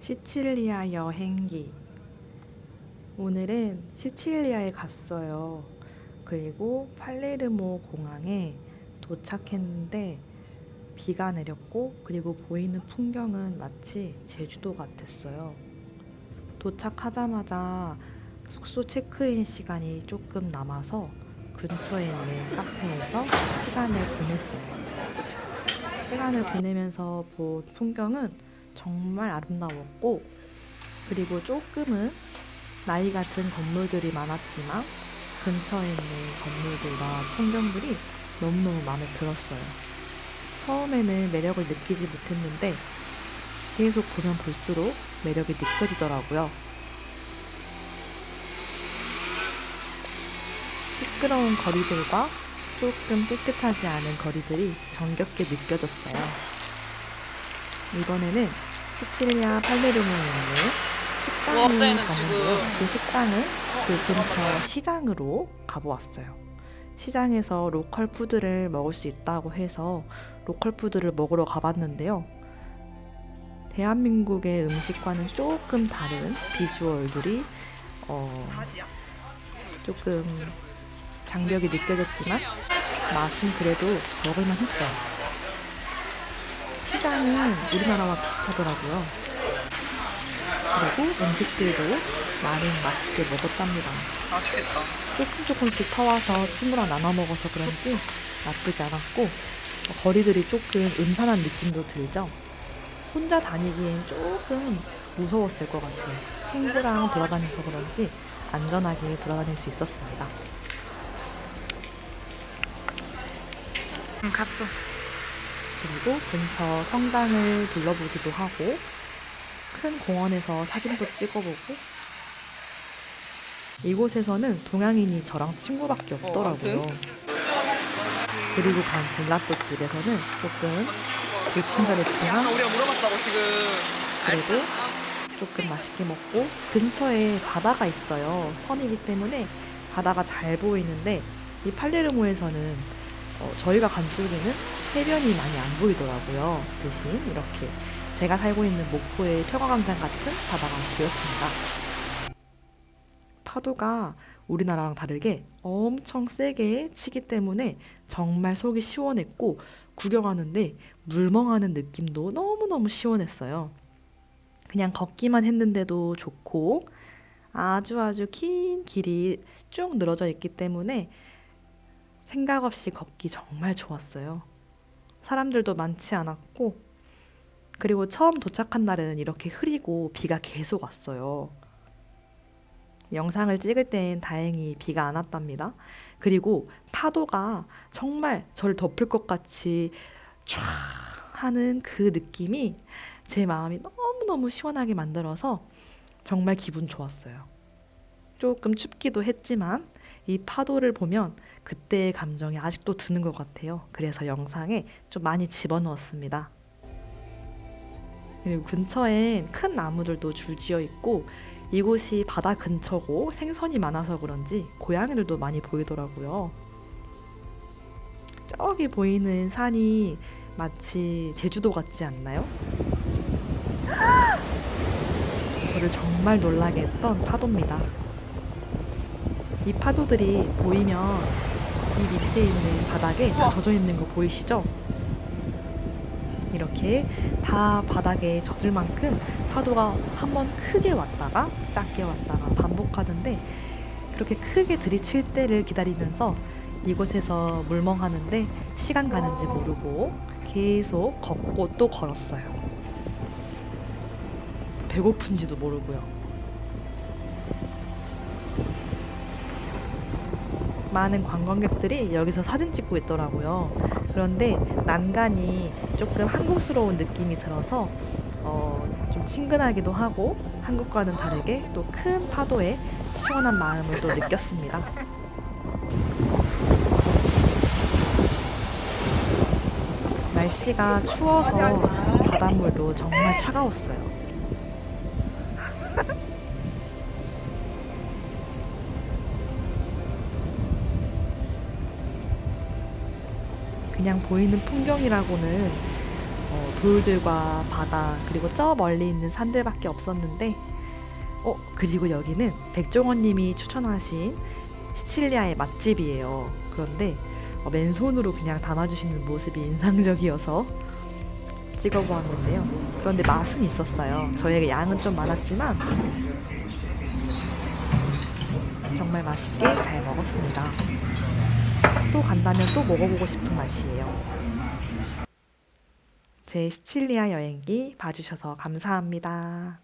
시칠리아 여행기. 오늘은 시칠리아에 갔어요. 그리고 팔레르모 공항에 도착했는데 비가 내렸고 그리고 보이는 풍경은 마치 제주도 같았어요. 도착하자마자 숙소 체크인 시간이 조금 남아서 근처에 있는 카페에서 시간을 보냈어요. 시간을 보내면서 본 풍경은 정말 아름다웠고 그리고 조금은 나이 같은 건물들이 많았지만 근처에 있는 건물들과 풍경들이 너무너무 마음에 들었어요. 처음에는 매력을 느끼지 못했는데 계속 보면 볼수록 매력이 느껴지더라고요. 시끄러운 거리들과 조금 깨끗하지 않은 거리들이 정겹게 느껴졌어요. 이번에는 시칠리아 팔레르모에 있는 식당을 갑자기는 가는데요. 지금- 그 식당은 그 근처. 시장으로 가보았어요. 시장에서 로컬 푸드를 먹을 수 있다고 해서 로컬 푸드를 먹으러 가봤는데요. 대한민국의 음식과는 조금 다른 비주얼들이 어, 조금 장벽이 느껴졌지만 맛은 그래도 먹을만 했어요. 시장은 우리나라와 비슷하더라고요. 그리고 음식들도 많이 맛있게 먹었답니다. 조금 조금씩 퍼와서 친구랑 나눠 먹어서 그런지 나쁘지 않았고 거리들이 조금 음산한 느낌도 들죠. 혼자 다니기엔 조금 무서웠을 것 같아요. 친구랑 돌아다녀서 그런지 안전하게 돌아다닐 수 있었습니다. 응, 갔어. 그리고 근처 성당을 둘러보기도 하고 큰 공원에서 사진도 찍어보고 이곳에서는 동양인이 저랑 친구밖에 없더라고요. 그리고 간 젤라또 집에서는 조금 불친절했지만. 그래도 조금 맛있게 먹고 근처에 바다가 있어요. 섬이기 때문에 바다가 잘 보이는데 이 팔레르모에서는 어, 저희가 간 쪽에는 해변이 많이 안 보이더라고요. 대신 이렇게 제가 살고 있는 목포의 평화광장 같은 바다가 보였습니다. 파도가 우리나라랑 다르게 엄청 세게 치기 때문에 정말 속이 시원했고 구경하는데 물멍하는 느낌도 너무너무 시원했어요. 그냥 걷기만 했는데도 좋고 아주 아주 긴 길이 쭉 늘어져 있기 때문에 생각 없이 걷기 정말 좋았어요. 사람들도 많지 않았고 그리고 처음 도착한 날은 이렇게 흐리고 비가 계속 왔어요. 영상을 찍을 땐 다행히 비가 안 왔답니다. 그리고 파도가 정말 저를 덮을 것 같이 촤 하는 그 느낌이 제 마음이 너무너무 시원하게 만들어서 정말 기분 좋았어요. 조금 춥기도 했지만 이 파도를 보면 그때의 감정이 아직도 드는 것 같아요. 그래서 영상에 좀 많이 집어넣었습니다. 그리고 근처엔 큰 나무들도 줄지어 있고 이곳이 바다 근처고 생선이 많아서 그런지 고양이들도 많이 보이더라고요. 저기 보이는 산이 마치 제주도 같지 않나요? 저를 정말 놀라게 했던 파도입니다. 이 파도들이 보이면 이 밑에 있는 바닥에 다 젖어 있는 거 보이시죠? 이렇게 다 바닥에 젖을 만큼 파도가 한 번 크게 왔다가 작게 왔다가 반복하는데 그렇게 크게 들이칠 때를 기다리면서 이곳에서 물멍하는데 시간 가는지 모르고 계속 걷고 또 걸었어요. 배고픈지도 모르고요. 많은 관광객들이 여기서 사진 찍고 있더라고요. 그런데 난간이 조금 한국스러운 느낌이 들어서 어, 좀 친근하기도 하고 한국과는 다르게 또 큰 파도에 시원한 마음을 또 느꼈습니다. 날씨가 추워서 바닷물도 정말 차가웠어요. 그냥 보이는 풍경이라고는 어, 돌들과 바다 그리고 저 멀리 있는 산들밖에 없었는데 어 그리고 여기는 백종원님이 추천하신 시칠리아의 맛집이에요. 그런데 어, 맨손으로 그냥 담아주시는 모습이 인상적이어서 찍어보았는데요. 그런데 맛은 있었어요. 저에게 양은 좀 많았지만 정말 맛있게 잘 먹었습니다. 또 간다면 또 먹어보고 싶은 맛이에요. 제 시칠리아 여행기 봐주셔서 감사합니다.